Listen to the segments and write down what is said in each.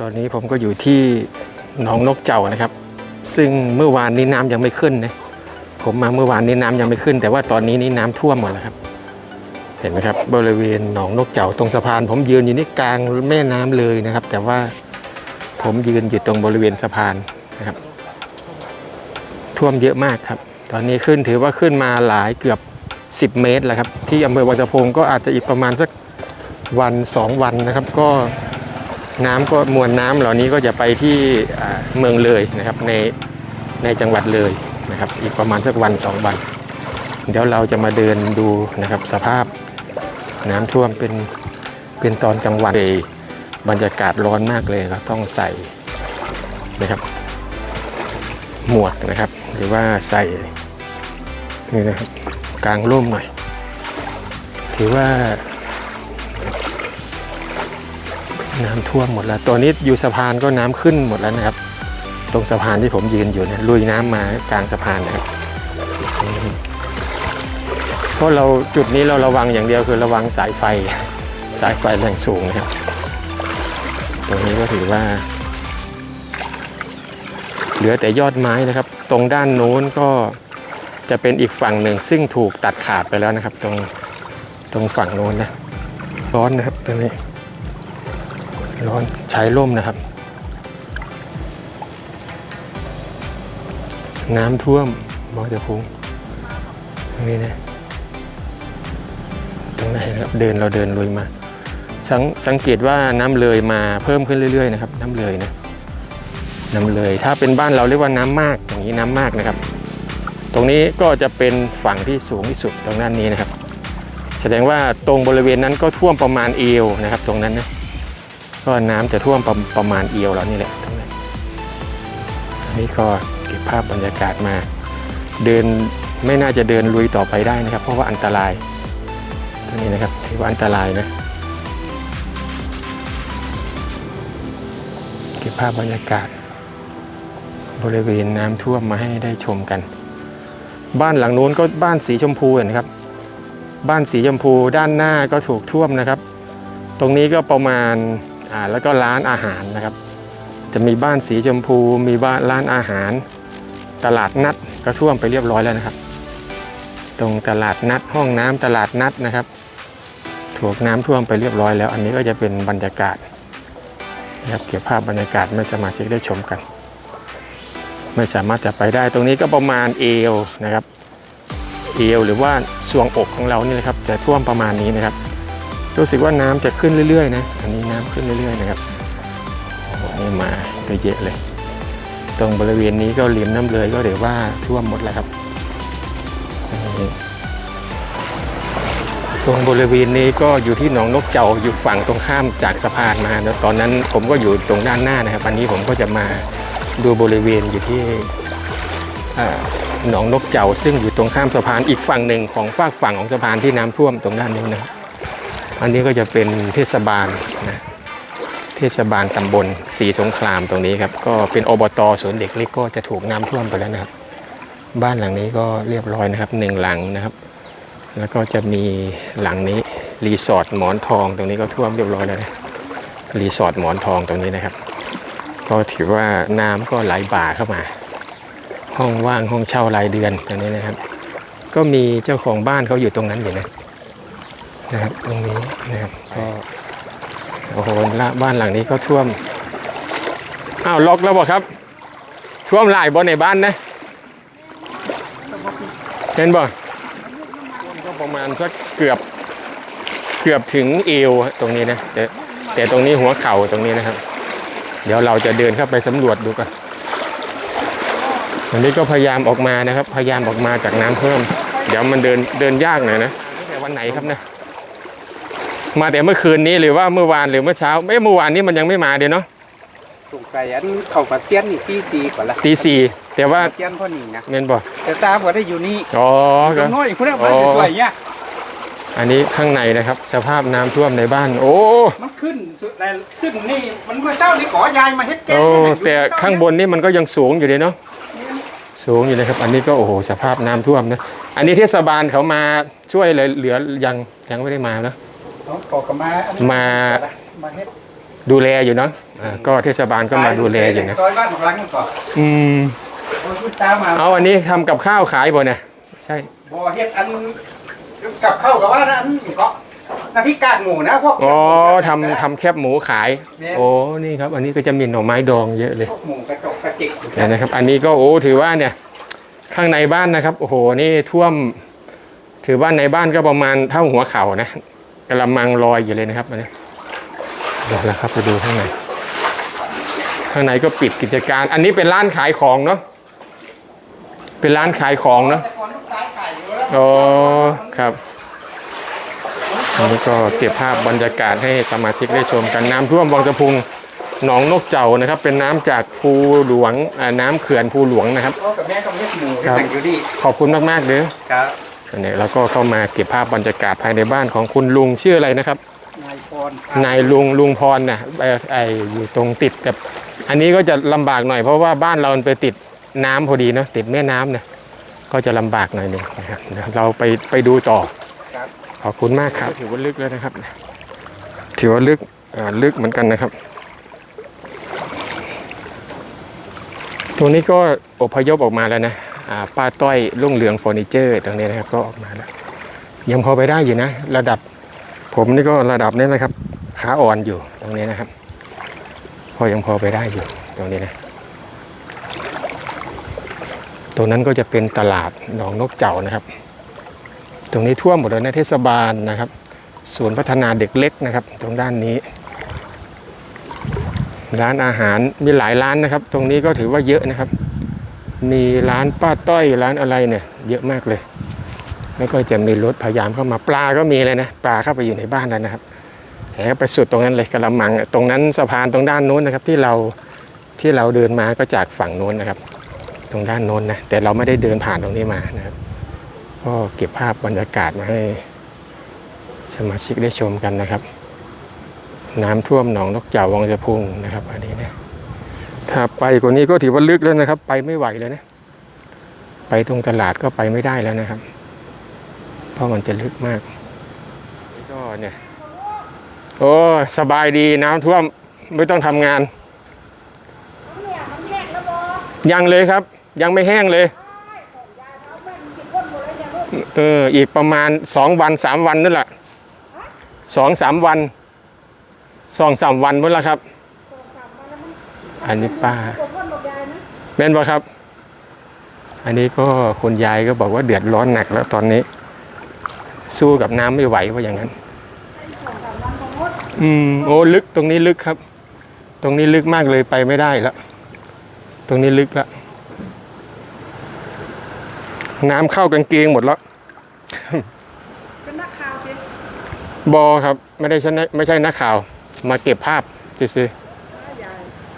ตอนนี้ผมก็อยู่ที่หนองนกเจ้านะครับ ซึ่งเมื่อวานนี้น้ำยังไม่ขึ้นนะผมมาเมื่อวานนี้น้ำยังไม่ขึ้น แต่ว่าตอนนี้นี่น้ำท่วมหมดแล้วครับ เห็นไหมครับ บริเวณหนองนกเจ้าตรงสะพาน ผมยืนอยู่นี่กลางแม่น้ำเลยนะครับ แต่ว่าผมยืนอยู่ตรงบริเวณสะพานนะครับ ท่วมเยอะมากครับ ตอนนี้ขึ้นถือว่าขึ้นมาหลายเกือบ 10 เมตรแล้วครับ ที่อำเภอวังสะพงก็อาจจะอีกประมาณสักวันสองวันนะครับ ก็ น้ำก็มวลน้ำเหล่านี้ก็จะไปที่เมืองเลยนะครับในในจังหวัดเลยนะครับ อีกประมาณสักวันสองวันเดี๋ยวเราจะมาเดินดูนะครับสภาพน้ำท่วมเป็นเป็นตอนกลางวันเลยบรรยากาศร้อนมากเลยเราต้องใส่นะครับ หมวกนะครับ หรือว่าใส่นี่นะครับกลางร่มหน่อย ถือว่า น้ำท่วมหมดแล้วตอนนี้อยู่สะพานก็น้ำขึ้นหมดแล้วนะครับ ตรงสะพานที่ผมยืนอยู่เนี่ยลุยน้ำมากลางสะพานนะครับเพราะเราจุดนี้เราระวังอย่างเดียวคือระวังสายไฟ สายไฟแรงสูงนะครับ ตรงนี้ก็ถือว่า เหลือแต่ยอดไม้นะครับ ตรงด้านโน้นก็จะเป็นอีกฝั่งหนึ่งซึ่งถูกตัดขาดไปแล้วนะครับ ตรงตรงฝั่งโน้นนะร้อนนะครับตรงนี้ ร้อนใช้ร่มนะครับ น้ำท่วมบางจะพุงตรงนี้นะตรงไหนนะครับเดินเราเดินลุยมาสงสังเกตว่าน้ำเลยมาเพิ่มขึ้นเรื่อยๆนะครับ น้ำเลยนะน้ำเลยถ้าเป็นบ้านเราเรียกว่าน้ำมากอย่างนี้น้ำมากนะครับ ตรงนี้ก็จะเป็นฝั่งที่สูงที่สุดตรงด้านนี้นะครับ แสดงว่าตรงบริเวณนั้นก็ท่วมประมาณเอวนะครับ ตรงนั้นนะ ก็น้ำจะท่วมประประมาณเอวเรานี่แหละตรงนั้นอันนี้ก็เก็บภาพบรรยากาศมา เดินไม่น่าจะเดินลุยต่อไปได้นะครับ เพราะว่าอันตรายตรงนี้นะครับถือว่าอันตรายนะเก็บภาพบรรยากาศ บริเวณน้ำท่วมมาให้ได้ชมกัน บ้านหลังนู้นก็บ้านสีชมพูเห็นครับ บ้านสีชมพูด้านหน้าก็ถูกท่วมนะครับ ตรงนี้ก็ประมาณ อ่าแล้วก็ร้านอาหารนะครับ จะมีบ้านสีชมพู มีบ้านร้านอาหาร ตลาดนัดก็ท่วมไปเรียบร้อยแล้วนะครับ ตรงตลาดนัดห้องน้ำตลาดนัดนะครับถูกน้ำท่วมไปเรียบร้อยแล้ว อันนี้ก็จะเป็นบรรยากาศนะครับเก็บภาพบรรยากาศไม่สามารถที่ได้ชมกัน ไม่สามารถจะไปได้ตรงนี้ก็ประมาณเอวนะครับ เอวหรือว่าสวงอกของเรานี่แหละครับจะท่วมประมาณนี้นะครับ รู้สึกว่าน้ำจะขึ้นเรื่อยๆนะอันนี้น้ำขึ้นเรื่อยๆนะครับโอ้โหนี่มาก็เยอะเลย ตรงบริเวณนี้ก็ริมน้ำเลยก็เดี๋ยวว่าท่วมหมดแล้วครับตรงบริเวณนี้ก็อยู่ที่หนองนกเจ้าอยู่ฝั่งตรงข้ามจากสะพานมานะตอนนั้นผมก็อยู่ตรงด้านหน้านะครับอันนี้ผมก็จะมาดูบริเวณอยู่ที่หนองนกเจ้าซึ่งอยู่ตรงข้ามสะพานอีกฝั่งหนึ่งของฝากฝั่งของสะพานที่น้ำท่วมตรงด้านนี้นะครับ อันนี้ก็จะเป็นเทศบาลนะเทศบาลตำบลศรีสงครามตรงนี้ครับ ก็เป็นอบตสวนเด็กเล็กก็จะถูกน้ำท่วมไปแล้วนะครับ บ้านหลังนี้ก็เรียบร้อยนะครับหนึ่งหลังนะครับ แล้วก็จะมีหลังนี้รีสอร์ทหมอนทองตรงนี้ก็ท่วมเรียบร้อยแล้วนะรีสอร์ทหมอนทองตรงนี้นะครับ ก็ถือว่าน้ำก็ไหลบ่าเข้ามา ห้องว่างห้องเช่ารายเดือนตรงนี้นะครับ ก็มีเจ้าของบ้านเขาอยู่ตรงนั้นอยู่นะ นะครับ ตรงนี้นะครับก็โอ้โหละบ้านหลังนี้ก็ท่วมอ้าวล็อกแล้วบอกครับ ท่วมหลายบ่ในบ้านนะเห็นบ่ก็ประมาณสักเกือบเกือบถึงเอวตรงนี้นะแต่แต่ตรงนี้หัวเข่าตรงนี้นะครับ เดี๋ยวเราจะเดินเข้าไปสำรวจดูกันวันนี้ก็พยายามออกมานะครับ พยายามออกมาจากน้ำเพิ่ม เดี๋ยวมันเดินเดินยากหน่อยนะแต่วันไหนครับเนี่ย มาแต่เมื่อคืนนี้หรือว่าเมื่อวานหรือเมื่อเช้าไม่เมื่อวานนี้มันยังไม่มาเดี๋ยวเนาะสงสัยอันเขามาเตี้ยนนี่ตีสีก่อนละตีสี่แต่ว่าเตี้ยนพ่อหนิงนะเมนบอกแต่ตาบ่ได้อยู่นี่อ๋อตรงน้อยคุณน่ะบ้านสวยๆเนี่ยอันนี้ข้างในนะครับ สภาพน้ำท่วมในบ้าน โอ้ มันขึ้นสุดแต่ขึ้นนี่มันเมื่อเช้านี่ขอยายมาเฮ็ดแกงโอ้ให้มันอยู่แต่ข้างบนนี่มันก็ยังสูงอยู่เลยเนาะสูงอยู่เลยครับ อันนี้ก็โอ้โหสภาพน้ำท่วมนะ อันนี้เทศบาลเขามาช่วยเลยเหลือยังยังไม่ได้มานะ น้องขอกลับมาอันมามาเฮ็ดดูแลอยู่เนาะอ่าก็เทศบาลก็มาดูแลอยู่นะซอยบ้านของหลังนั่นก่อนอืมโอ้ยคุณตามมาเอาอันนี้ทำกับข้าวขายบ่เนี่ยใช่ บ่เฮ็ดอันกับเข้าวกับว่านะอันนี้ก็น้ำพริกกากหมูนะพวกอ๋อทำทำแคบหมูขาย โอ้นี่ครับ อันนี้ก็จะมีหน่อไม้ดองเยอะเลยพวกหมูกระจกกระจิกเนี่ยนะครับ อันนี้ก็โอ้ถือว่าเนี่ย ข้างในบ้านนะครับ โอ้โหนี่ท่วม ถือว่าในบ้านก็ประมาณเท่าหัวเข่านะ กระมังลอยอยู่เลยนะครับอันนี้เดี๋ยวแล้วครับไปดูข้างในข้างในก็ปิดกิจการ อันนี้เป็นร้านขายของเนาะเป็นร้านขายของเนาะแต่ก่อนลูกชายขายอยู่แล้วอ๋อครับอันนี้ก็เก็บภาพบรรยากาศให้สมาชิกได้ชมกันน้ำท่วมวังสะพุงหนองนกเจ้านะครับ เป็นน้ำจากภูหลวงอ่าน้ำเขื่อนภูหลวงนะครับพ่อกับแม่ต้องเฮ็ดหมูครับแต่งอยู่ดีขอบคุณมากๆเด้อครับ อันนี้เราก็เข้ามาเก็บภาพบรรยากาศภายในบ้านของคุณลุงชื่ออะไรนะครับ นายพรนายลุงลุงพรนะไอไออยู่ตรงติดกับ อันนี้ก็จะลำบากหน่อยเพราะว่าบ้านเรามันไปติดน้ำพอดีเนาะติดแม่น้ำนะก็จะลำบากหน่อยหนึ่งนะครับเดี๋ยวเราไปไปดูต่อ ครับขอบคุณมากครับถือว่าลึกแล้วนะครับ ถือว่าลึกอ่าลึกเหมือนกันนะครับ ตรงนี้ก็อพยพออกมาแล้วนะอ่า ป้าต้อยรุ่งเรืองเฟอร์นิเจอร์ตรงนี้นะครับก็ออกมาแล้วยังพอไปได้อยู่นะ ระดับผมนี่ก็ระดับนี้นะครับขาอ่อนอยู่ตรงนี้นะครับ พอยังพอไปได้อยู่ตรงนี้นะตรงนั้นก็จะเป็นตลาดหนองนกเจ้านะครับ ตรงนี้ท่วมหมดเลยนะเทศบาลนะครับศูนย์พัฒนาเด็กเล็กนะครับ ตรงด้านนี้ ร้านอาหารมีหลายร้านนะครับ ตรงนี้ก็ถือว่าเยอะนะครับ มีร้านป้าต้อยร้านอะไรเนี่ยเยอะมากเลย แล้วก็จะมีรถพยายามเข้ามาปลาก็มีเลยนะปลาเข้าไปอยู่ในบ้านแล้วนะครับแหไปสุดตรงนั้นเลยกระมังตรงนั้นสะพานตรงด้านโน้นนะครับ ที่เราที่เราเดินมาก็จากฝั่งโน้นนะครับ ตรงด้านโน้นนะแต่เราไม่ได้เดินผ่านตรงนี้มานะครับ ก็เก็บภาพบรรยากาศมาให้สมาชิกได้ชมกันนะครับ น้ำท่วมหนองนกเจ่าวังสะพุงนะครับอันนี้นะ ถ้าไปกว่านี้ก็ถือว่าลึกแล้วนะครับ ไปไม่ไหวเลยนะ ไปตรงตลาดก็ไปไม่ได้แล้วนะครับ เพราะมันจะลึกมากก็เนี่ย โอ้สบายดีน้ำท่วมไม่ต้องทำงานยังเลยครับ ยังไม่แห้งเลยเอออีกประมาณสองวันสามวันนั่นแหละสองสามวันสองสามวันนั่นแหละครับ อันนี้ป้าตัวก้นบอกยายนะแม่นบ่ครับ อันนี้ก็คุณยายก็บอกว่าเดือดร้อนหนักแล้วตอนนี้ สู้กับน้ำไม่ไหวว่าอย่างนั้นไอ้สองสามวันของมดอืมโอ้ลึกตรงนี้ลึกครับ ตรงนี้ลึกมากเลยไปไม่ได้แล้วตรงนี้ลึกแล้วน้ำเข้ากางเกงหมดแล้วเป็นนักข่าวเป็นบอครับ ไม่ได้ใช่นักไม่ใช่นักข่าว มาเก็บภาพซื้อป้ายายๆ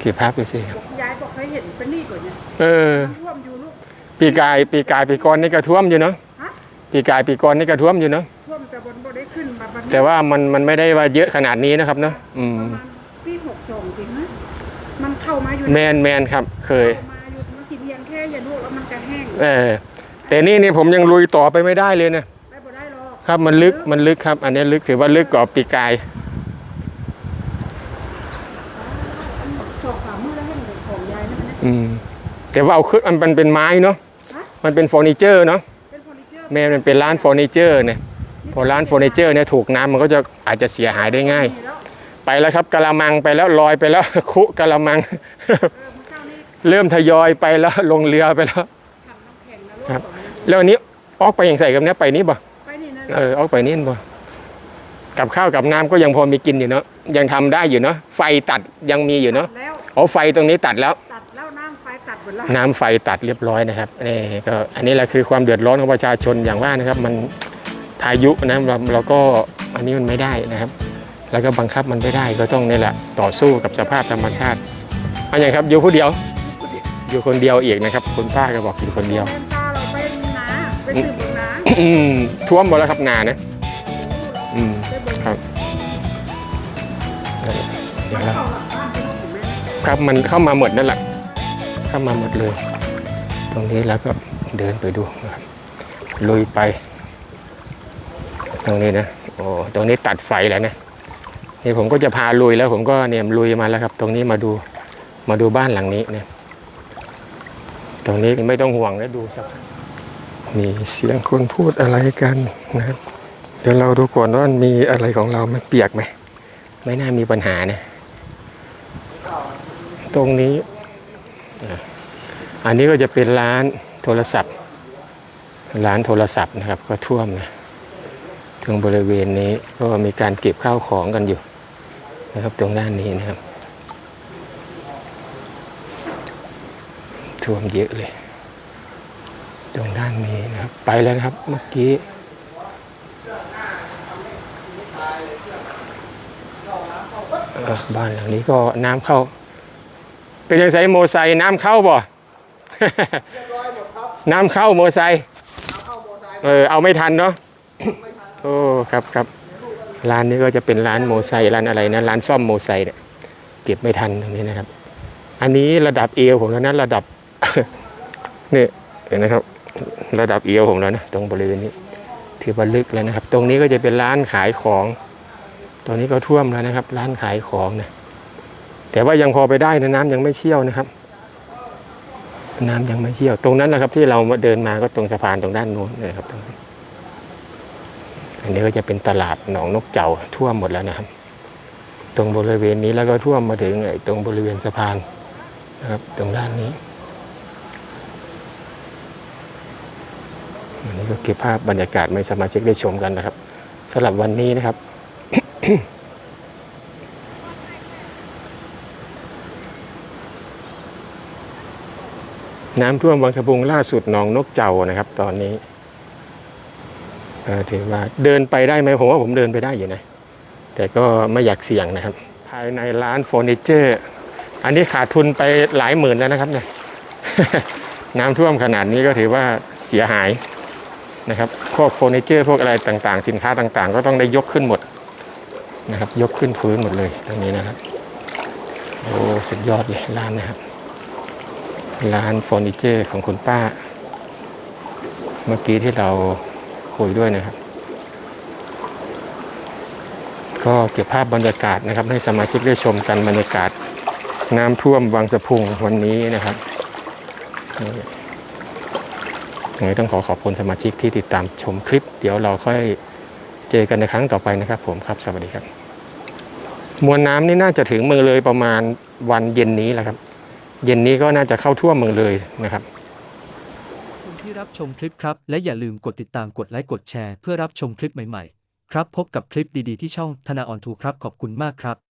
เก็บภาพซื้อๆครับบอกยายบอกเคยเห็นเป็นนี่กว่าเนี่ยเออน้ำท่วมอยู่ลูกปีกายปีกายปีก่อนนี่ก็ท่วมอยู่เนาะฮะปีกายปีก่อนนี่ก็ท่วมอยู่เนาะท่วมแต่บนบ่ได้ขึ้นมาบันแต่ว่ามันมันไม่ได้ว่าเยอะขนาดนี้นะครับเนาะอืมประมาณปีหกสองจริงนะมันเข้ามาอยู่แมนแมนครับ เคยเข้ามาอยู่มันสิเพียงแค่อย่าลูกแล้วมันจะแห้งเออแต่นี่นี่ผมยังลุยต่อไปไม่ได้เลยนะได้บ่ได้หรอกครับมันลึกมันลึกครับ อันนี้ลึกถือว่าลึกกว่าปีกาย สองสามมื้อแล้วให้เหมือนของยายนั่นนะ อืมแต่ว่าเอาขึ้นมันเป็นเป็นไม้เนาะฮะมันเป็นเฟอร์นิเจอร์เนาะเป็นเฟอร์นิเจอร์แม่มันเป็นร้านเฟอร์นิเจอร์เนี่ยพอร้านเฟอร์นิเจอร์เนี่ยถูกน้ำมันก็จะอาจจะเสียหายได้ง่ายนี่แล้วไปแล้วครับกะละมังไปแล้วลอยไปแล้ว คุกะละมังเออมื้อเช้านี้เริ่มทยอยไปแล้วลงเรือไปแล้วทำน้ำแข็งนะลูกครับแล้วอันนี้ออกไปอย่างใส่กับเนี้ยไปนี่บ่ไปนี่นะเออออกไปนี่บ่กับข้าวกับน้ำก็ยังพอมีกินอยู่เนาะยังทำได้อยู่เนาะไฟตัดยังมีอยู่เนาะแล้วอ๋อไฟตรงนี้ตัดแล้วตัดแล้ว น้ำไฟตัดหมดแล้วน้ำไฟตัดเรียบร้อยนะครับนี่ก็อันนี้แหละคือความเดือดร้อนของประชาชนอย่างว่านะครับ มันพายุนะเราเราก็อันนี้มันไม่ได้นะครับ แล้วก็บังคับมันไม่ได้ก็ต้องนี่แหละต่อสู้กับสภาพธรรมชาติอันอย่างครับอยู่คนเดียว อยู่คนเดียวอีกนะครับคุณป้าก็บอกอยู่คนเดียวแม่ตาเราไปนาไปสืบเบิ่งนาอืมท่วมหมดแล้วครับนานะอืมไปเบิ่งครับเดี๋ยวเราเข้าหลังบ้านไปลูกของแม่ครับมันเข้ามาหมดนั่นแหละ เข้ามาหมดเลย ตรงนี้แล้วก็เดินไปดูนะครับลุยไป ตรงนี้นะโอ้ตรงนี้ตัดไฟแล้วนะนี่ผมก็จะพาลุยแล้ว ผมก็เนี่ยลุยมาแล้วครับ ตรงนี้มาดูมาดูบ้านหลังนี้เนี่ยตรงนี้ไม่ต้องห่วงนะดูสักมีเสียงคนพูดอะไรกันนะครับ เดี๋ยวเราดูก่อนว่ามีอะไรของเราไหมันเปียกไหมไม่น่ามีปัญหานะ ตรงนี้ อันนี้ก็จะเป็นร้านโทรศัพท์ ร้านโทรศัพท์นะครับ ก็ท่วมนะตรงบริเวณนี้ก็มีการเก็บข้าวของกันอยู่นะครับตรงด้านนี้นะครับ ท่วมเยอะเลย ตรงด้านนี้นะครับ ไปแล้วนะครับเมื่อกี้บ้านหลังนี้ก็น้ำเข้า เป็นยังไงโมไซค์น้ำเข้าบ่น้ำเข้าโมไซค์เออเอาไม่ทันเนาะโอ้ครับครับร้านนี้ก็จะเป็นร้านโมไซค์ร้านอะไรนะร้านซ่อมโมไซค์เนี่ยเก็บไม่ทันตรงนี้นะครับ อันนี้ระดับเอวผมแล้วนะระดับนี่เห็นนะครับ ระดับเอวผมแล้วนะตรงบริเวณนี้ถือว่าลึกแล้วนะครับ ตรงนี้ก็จะเป็นร้านขายของตรงนี้ก็ท่วมแล้วนะครับ ร้านขายของนะ แต่ว่ายังพอไปได้นะน้ำยังไม่เชี่ยวนะครับ น้ำยังไม่เชี่ยว ตรงนั้นนะครับ ที่เรามาเดินมาก็ตรงสะพานตรงด้านโน้นนะครับตรงนี้อันนี้ก็จะเป็นตลาดหนองนกเจ้าท่วมหมดแล้วนะครับ ตรงบริเวณนี้แล้วก็ท่วมมาถึงไอ้ตรงบริเวณสะพานนะครับ ตรงด้านนี้วันนี้ก็เก็บภาพบรรยากาศไม่สมาชิกได้ชมกันนะครับสำหรับวันนี้นะครับ น้ำท่วมวังสะพุงล่าสุดหนองนกเจ้านะครับ ตอนนี้ถือว่าเดินไปได้ไหมผมว่าผมเดินไปได้อยู่นะ แต่ก็ไม่อยากเสี่ยงนะครับ ภายในร้านเฟอร์นิเจอร์ อันนี้ขาดทุนไปหลายหมื่นแล้วนะครับเนี่ยน้ำท่วมขนาดนี้ก็ถือว่าเสียหายนะครับ พวกเฟอร์นิเจอร์พวกอะไรต่างๆ สินค้าต่างๆ ก็ต้องได้ยกขึ้นหมดนะครับ ยกขึ้นพื้นหมดเลยตรงนี้นะครับ โอ้สุดยอดเลยร้านนะครับ ร้านเฟอร์นิเจอร์ของคุณป้า เมื่อกี้ที่เราคุยด้วยนะครับ ก็เก็บภาพบรรยากาศนะครับ ให้สมาชิกได้ชมกันบรรยากาศ น้ำท่วมวังสะพุงวันนี้นะครับยังไงต้องขอขอบคุณสมาชิกที่ติดตามชมคลิป เดี๋ยวเราค่อยเจอกันในครั้งต่อไปนะครับผมครับ สวัสดีครับ มวลน้ำนี่น่าจะถึงเมืองเลยประมาณวันเย็นนี้แหละครับ เย็นนี้ก็น่าจะเข้าทั่วเมืองเลยนะครับคุณที่รับชมคลิปครับ และอย่าลืมกดติดตามกดไลค์กดแชร์เพื่อรับชมคลิปใหม่ๆ ครับพบกับคลิปดีๆที่ช่องธนาออนทูครับขอบคุณมากครับ